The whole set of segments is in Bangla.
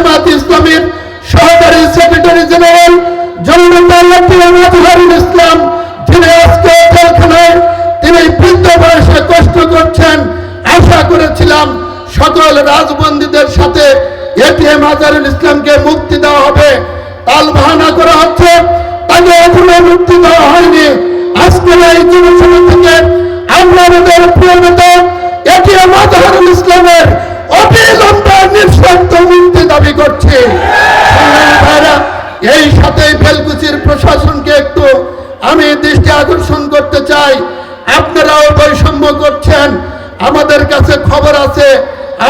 জামাত ইসলামীর সহকারী সেক্রেটারি জেনারেল জননেতারুল ইসলাম, যিনি আজকে জেলখানায় তিনি বৃদ্ধ বয়সে কষ্ট করছেন। আশা করেছিলাম সকল রাজবন্দীদের সাথে এটিএম আজারুল ইসলামকে মুক্তি দেওয়া হবে। তাল বাহানা করা হচ্ছে। তাকে এখনও মুক্তি দেওয়া হয়নি। আজকের এই জনসভা আমরা আমাদের প্রিয় নেতা এটিএম আজহারুল ইসলামের অবিলম্বে নিঃশর্ত মুক্তি দাবি করছি। এই সাথে বেলকুচির প্রশাসনকে একটু আমি দৃষ্টি আকর্ষণ করতে চাই। আপনারাও বৈষম্য করছেন। আমাদের কাছে খবর আছে,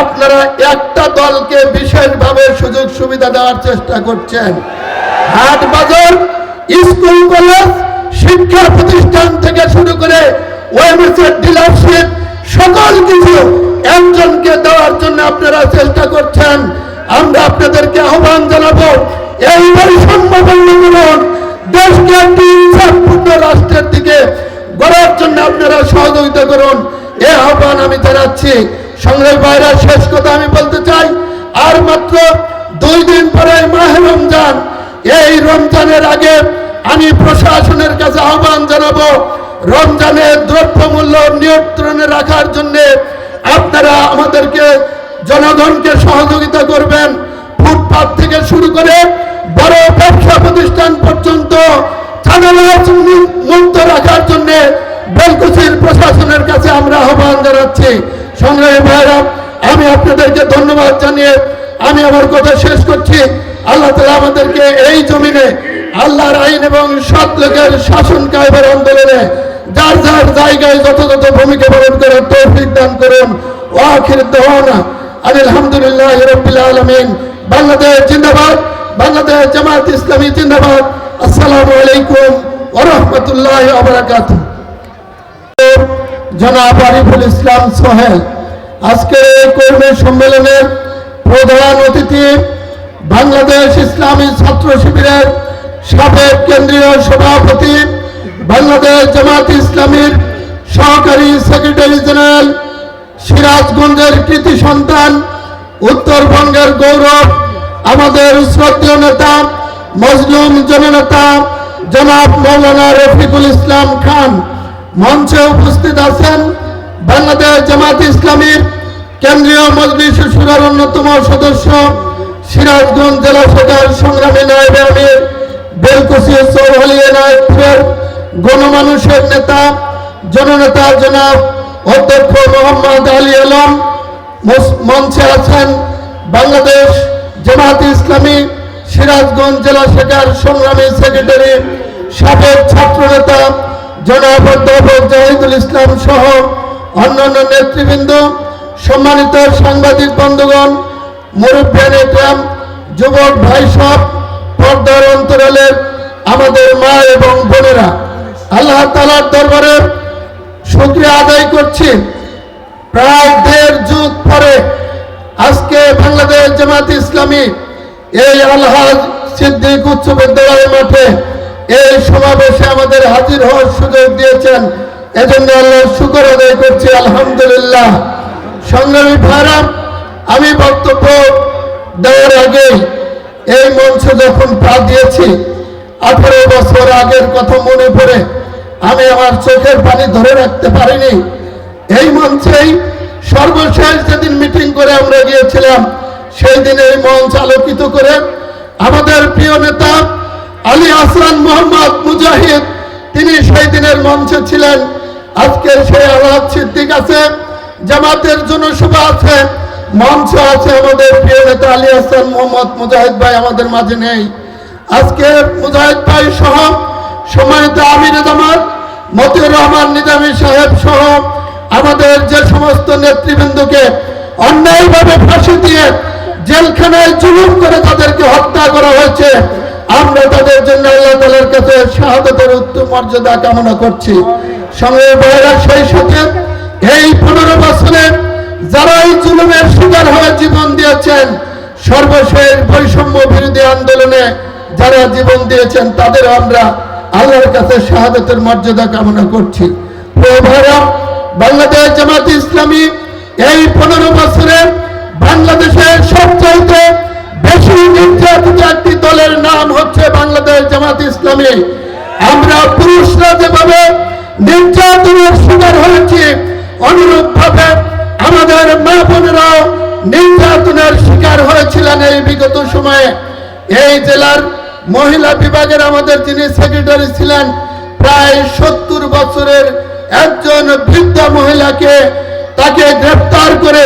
আপনারা একটা দলকে বিশেষভাবে সুযোগ সুবিধা দেওয়ার চেষ্টা করছেন। হাট বাজার, স্কুল, কলেজ, শিক্ষা প্রতিষ্ঠান থেকে শুরু করে ওএমএসের ডিলারশিপ, সকল কিছু একজনকে দেওয়ার জন্য আপনারা চেষ্টা করছেন, আমরা আপনাদেরকে আহ্বান জানাব। এই বৈষম্য বন্ধ করুন দেশকে একটি ইনসাফপূর্ণ রাষ্ট্রের দিকে গড়ার জন্য আপনারা সহযোগিতা করুন। এ আহ্বান আমি জানাচ্ছি। সংগ্রামী বাইরা শেষ কথা আমি বলতে চাই, আর মাত্র দুই দিন পরে মাহে রমজান। এই রমজানের আগে আমি প্রশাসনের কাছে আহ্বান জানাব, রমজানের দ্রব্যমূল্য নিয়ন্ত্রণে রাখার জন্য জনগণকে সহযোগিতা করবেন। ফুটপাত থেকে শুরু করে বড় ব্যবসা প্রতিষ্ঠান পর্যন্ত মুক্ত রাখার জন্য বেলকুচির প্রশাসনের কাছে আমরা আহ্বান জানাচ্ছি। সংগ্রামী ভাইরা আমি আপনাদেরকে ধন্যবাদ জানিয়ে আমি আমার কথা শেষ করছি। আল্লাহ তালা আমাদেরকে এই জমিনে আল্লাহর আইন এবং সৎ লোকের শাসন কায়বার আন্দোলনে যার যার জায়গায় যথাযথ ভূমিকা পালন করার তৌফিক দান করুন। ও আখির বাংলাদেশ জিন্দাবাদ, বাংলাদেশ ইসলামী জিন্দাবাদ। আসসালামু আলাইকুম জনাব ইসলাম সোহেল সম্মেলনের প্রধান অতিথি বাংলাদেশ ইসলামী ছাত্র শিবিরের সাবেক কেন্দ্রীয় সভাপতি, বাংলাদেশ জামাত ইসলামীর সহকারী সেক্রেটারি জেনারেল সিরাজগঞ্জের কৃতি সন্তান, উত্তরবঙ্গের গৌরব, আমাদের শ্রদ্ধেয় নেতা, মজলুম জননেতা, জনাব মৌলানা রফিকুল ইসলাম খান। মঞ্চে উপস্থিত আছেন বাংলাদেশ জামাত ইসলামীর কেন্দ্রীয় মজলিস সুরার অন্যতম সদস্য, সিরাজগঞ্জ জেলা শাখার সংগ্রামী নায়ব আমির, বেলকুচি চৌহলিয়া নায়কপুরের গণমানুষের নেতা, জননেতা জনাব অধ্যক্ষ মোহাম্মদ আলী আলম মঞ্চে আছেন বাংলাদেশ জামাত ইসলামী সিরাজগঞ্জ জেলা শাখার সংগ্রামী সেক্রেটারি, সাবেক ছাত্রনেতা জনাব অধ্যাপক জাহিদুল ইসলাম সহ অন্যান্য নেতৃবৃন্দ, সম্মানিত সাংবাদিক বন্ধুগণ মুরব্বিয়ান একরাম যুবক ভাই সব, পর্দার অন্তরালের আমাদের মা এবং বোনেরা, আল্লাহ তালার দরবারে শুক্রিয়া আদায় করছি। প্রায় দেড় যুগ পরে আজকে বাংলাদেশ জামাত ইসলামী এই আলহাজ সিদ্দিক উচ্চ বিদ্যালয় মাঠে এই সমাবেশে আমাদের হাজির হওয়ার সুযোগ দিয়েছেন। এজন্য আল্লাহ শুকর আদায় করছি, আলহামদুলিল্লাহ। সংগ্রামী ভাইরা, আমি বক্তব্য দেওয়ার আগে এই মঞ্চে যখন পা দিয়েছি, আঠারো বছর আগের কথা মনে পড়ে আমি আমার চোখের পানি ধরে রাখতে পারিনি। এই মঞ্চেই সর্বশেষ যেদিন মিটিং করে আমরা গিয়েছিলাম, সেই দিন এই মঞ্চ আলোকিত করে আমাদের প্রিয় নেতা আলী আহসান মোহাম্মদ মুজাহিদ, তিনি সেই দিনের মঞ্চে ছিলেন। আজকের সেই আওয়াজ সিদ্দিক আছে, জামাতের জনসভা আছে, মঞ্চ আছে আমাদের প্রিয় নেতা আলী হাসান মোহাম্মদ মুজাহিদ ভাই আমাদের মাঝে নেই। আজকে মুজাহিদ ভাই সহ সম্মানিত আমির জামাত মতিউর রহমান, নিজামী সাহেব সহ আমাদের যে সমস্ত নেতৃবৃন্দকে অন্যায়ভাবে ফাঁসি দিয়ে জেলখানায় জুলুম করে তাদেরকে হত্যা করা হয়েছে, আমরা তাদের জন্য আল্লাহ তালার কাছে শাহাদতের উত্তম মর্যাদা কামনা করছি। সঙ্গে ভাইরা সেই সাথে এই পনেরো বছরে যারা এই জুলুমের শিকার হয়ে জীবন দিয়েছেন, সর্বশেষ বৈষম্য বিরোধী আন্দোলনে যারা জীবন দিয়েছেন তাদের আমরা আল্লাহর কাছে শাহাদতের মর্যাদা কামনা করছি। বাংলাদেশ জামাত ইসলামী এই পনেরো বছরে বাংলাদেশের সবচাইতে বেশি নির্যাতিত একটি দলের নাম হচ্ছে বাংলাদেশ জামাত ইসলামী। আমরা পুরুষরা যেভাবে নির্যাতনের শিকার হয়েছি অনুরূপ ভাবে আমাদের মা বোনেরাও নির্যাতনের শিকার হয়েছিলেন এই বিগত সময়ে। এই জেলার মহিলা বিভাগের আমাদের যিনি সেক্রেটারি ছিলেন, প্রায় সত্তর বছরের একজন বৃদ্ধ মহিলাকে তাকে গ্রেফতার করে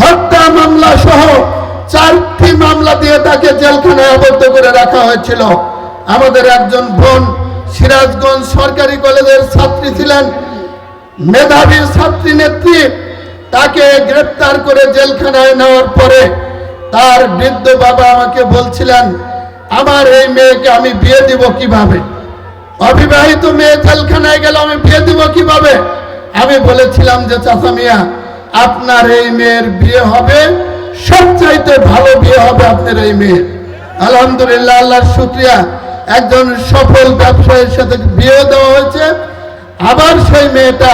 হত্যা মামলা সহ চারটি মামলা দিয়ে তাকে জেলখানায় আবদ্ধ করে রাখা হয়েছিল। আমাদের একজন বোন সিরাজগঞ্জ সরকারি কলেজের ছাত্রী ছিলেন, মেধাবী ছাত্রী নেত্রী, তাকে গ্রেপ্তার করে জেলখানায় নেওয়ার পরে তার বৃদ্ধ বাবা আমাকে বলছিলেন আমার এই মেয়েকে আমি বিয়ে দিব কীভাবে? অবিবাহিত মেয়ে জেলখানায় গেল আমি বিয়ে দিব কীভাবে? আমি বলেছিলাম যে, চাচা মিয়া, আপনার এই মেয়ের বিয়ে হবে, সবচাইতে ভালো বিয়ে হবে আপনার এই মেয়ের। আলহামদুলিল্লাহ, আল্লাহর শুক্রিয়া। একজন সফল ব্যবসায়ীর সাথে বিয়ে দেওয়া হয়েছে। আবার সেই মেয়েটা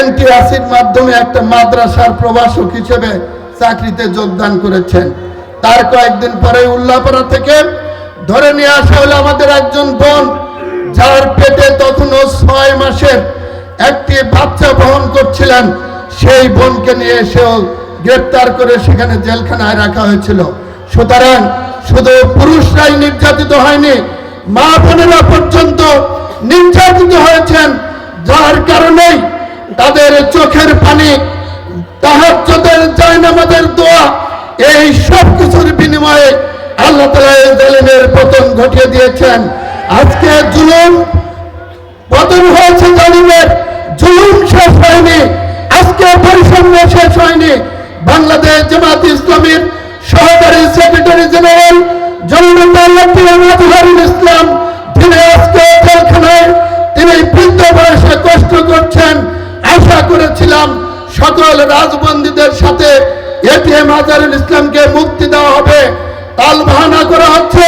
এনটিআসির মাধ্যমে একটা মাদ্রাসার প্রভাষক হিসেবে চাকরিতে যোগদান করেছেন। তার কয়েকদিন পরে উল্লাপাড়া থেকে ধরে নিয়ে আসা হলো আমাদের একজন বোন, যার পেটে তখনও ছয় মাসের একটি বাচ্চা বহন করছিলেন। সেই বোনকে নিয়ে এসেও গ্রেপ্তার করে সেখানে জেলখানায় রাখা হয়েছিল। সুতরাং শুধু পুরুষরাই নির্যাতিত হয়নি, মা বোনেরা পর্যন্ত নির্যাতিত হয়েছেন, যার কারণেই তাদের চোখের পানি, তাহাজ্জুদের জায়নামাজের দোয়া, এই সব কিছুর বিনিময়ে আল্লাহ জালিমের পতন ঘটিয়ে দিয়েছেন। আজকে জুলুম পতন হয়েছে জালিমের। জুলুম শেষ হয়নি। আজকে বৈষম্য শেষ হয়নি। বাংলাদেশ জামাত ইসলামীর সহকারী সেক্রেটারি জেনারেল জননেতার ইসলাম তিনি আজকে জেলখানায় তিনি বৃদ্ধ বয়সে কষ্ট করছেন। আশা করেছিলাম সকল রাজবন্দীদের সাথে এটিএম আজারুল ইসলামকে মুক্তি দেওয়া হবে। তাল বাহানা করা হচ্ছে।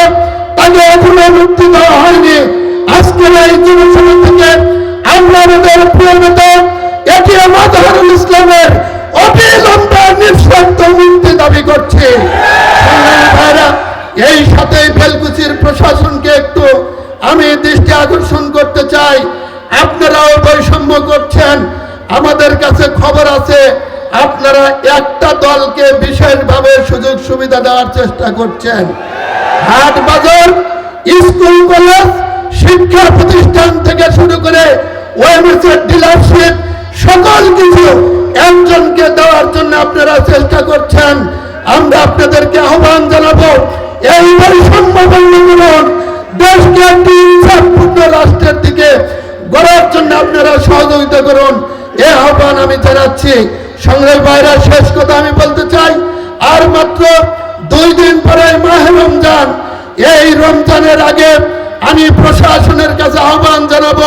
তাকে এখনও মুক্তি দেওয়া হয়নি। আজকের এই জনসভা থেকে আমরা আমাদের প্রিয় নেতা ইসলামের অবিলম্বে নিঃশর্ত মুক্তি দাবি করছি। এই সাথে বেলকুচির প্রশাসনকে একটু আমি দৃষ্টি আকর্ষণ করতে চাই। আপনারাও বৈষম্য করছেন। আমাদের কাছে খবর আছে আপনারা একটা দলকে বিশেষভাবে সুযোগ সুবিধা দেওয়ার চেষ্টা করছেন। হাট বাজার, স্কুল, কলেজ, শিক্ষা প্রতিষ্ঠান থেকে শুরু করে ডিলারশিপ, সকল কিছু একজনকে দেওয়ার জন্য আপনারা চেষ্টা করছেন। আমরা আপনাদেরকে আহ্বান জানাব এই বৈষম্য বন্ধ করুন দেশকে একটি ইনসাফপূর্ণ রাষ্ট্রের দিকে গড়ার জন্য আপনারা সহযোগিতা করুন। এ আহ্বান আমি জানাচ্ছি। সংগ্রামী বাইরা শেষ কথা আমি বলতে চাই, আর মাত্র দুই দিন পরে মাহে রমজান। এই রমজানের আগে আমি প্রশাসনের কাছে আহ্বান জানাব,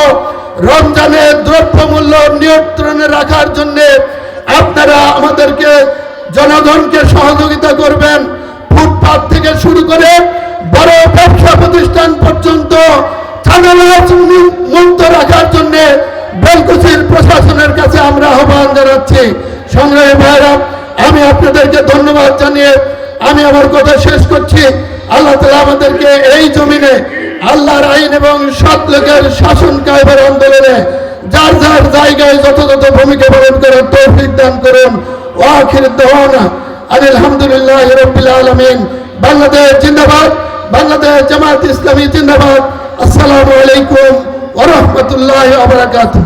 রমজানে দ্রব্যমূল্য নিয়ন্ত্রণে রাখার জন্য আপনারা আমাদেরকে, জনগণকে সহযোগিতা করবেন। ফুটপাত থেকে শুরু করে বড় ব্যবসা প্রতিষ্ঠান পর্যন্ত মুক্ত রাখার জন্য বেলকুচির প্রশাসনের কাছে আমরা আহ্বান জানাচ্ছি। সংগ্রামী ভাইরা আমি আপনাদেরকে ধন্যবাদ জানিয়ে আমি আমার কথা শেষ করছি। আল্লাহ তালা আমাদেরকে এই জমিনে আল্লাহর আইন এবং সৎ লোকের শাসন কায়বার আন্দোলনে যার যার জায়গায় যথাযথ ভূমিকা পালন করার তৌফিক দান করুন। ওয়াখির দোয়ানা আলহামদুলিল্লাহ রবিল আলমিন। বাংলাদেশ জিন্দাবাদ, বাংলাদেশ জামাত ইসলামী জিন্দাবাদ। আসসালামু আলাইকুম ওরহমতুল্লাহ আবরাকাতুহ